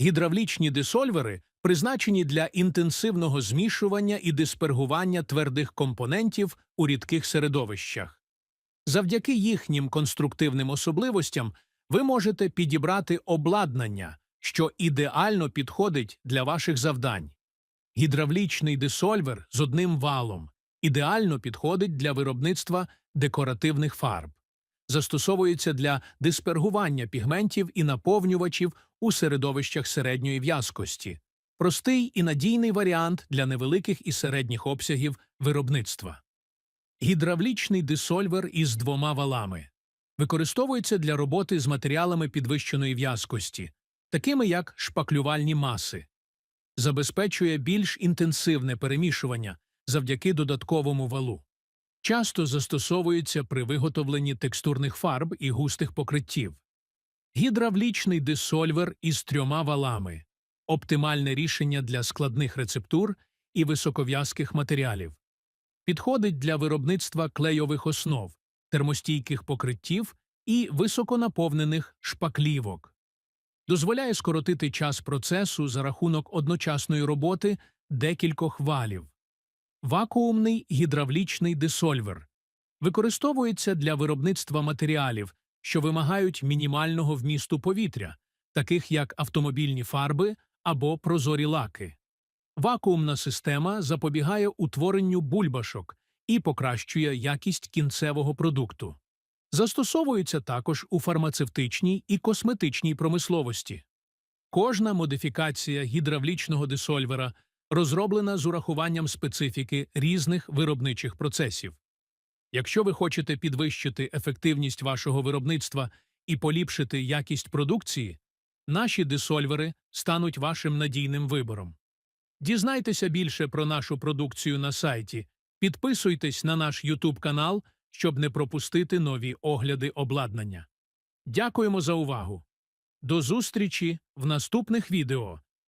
Гідравлічні дисольвери призначені для інтенсивного змішування і диспергування твердих компонентів у рідких середовищах. Завдяки їхнім конструктивним особливостям ви можете підібрати обладнання, що ідеально підходить для ваших завдань. Гідравлічний дисольвер з одним валом ідеально підходить для виробництва декоративних фарб. Застосовується для диспергування пігментів і наповнювачів у середовищах середньої в'язкості. Простий і надійний варіант для невеликих і середніх обсягів виробництва. Гідравлічний дисольвер із двома валами використовується для роботи з матеріалами підвищеної в'язкості, такими як шпаклювальні маси. Забезпечує більш інтенсивне перемішування завдяки додатковому валу. Часто застосовується при виготовленні текстурних фарб і густих покриттів. Гідравлічний дисольвер із трьома валами оптимальне рішення для складних рецептур і високов'язких матеріалів. Підходить для виробництва клейових основ, термостійких покриттів і високонаповнених шпаклівок. Дозволяє скоротити час процесу за рахунок одночасної роботи декількох валів. Вакуумний гідравлічний дисольвер використовується для виробництва матеріалів, що вимагають мінімального вмісту повітря, таких як автомобільні фарби або прозорі лаки. Вакуумна система запобігає утворенню бульбашок і покращує якість кінцевого продукту. Застосовується також у фармацевтичній і косметичній промисловості. Кожна модифікація гідравлічного дисольвера розроблена з урахуванням специфіки різних виробничих процесів. Якщо ви хочете підвищити ефективність вашого виробництва і поліпшити якість продукції, наші дисольвери стануть вашим надійним вибором. Дізнайтеся більше про нашу продукцію на сайті, підписуйтесь на наш YouTube канал, щоб не пропустити нові огляди обладнання. Дякуємо за увагу! До зустрічі в наступних відео!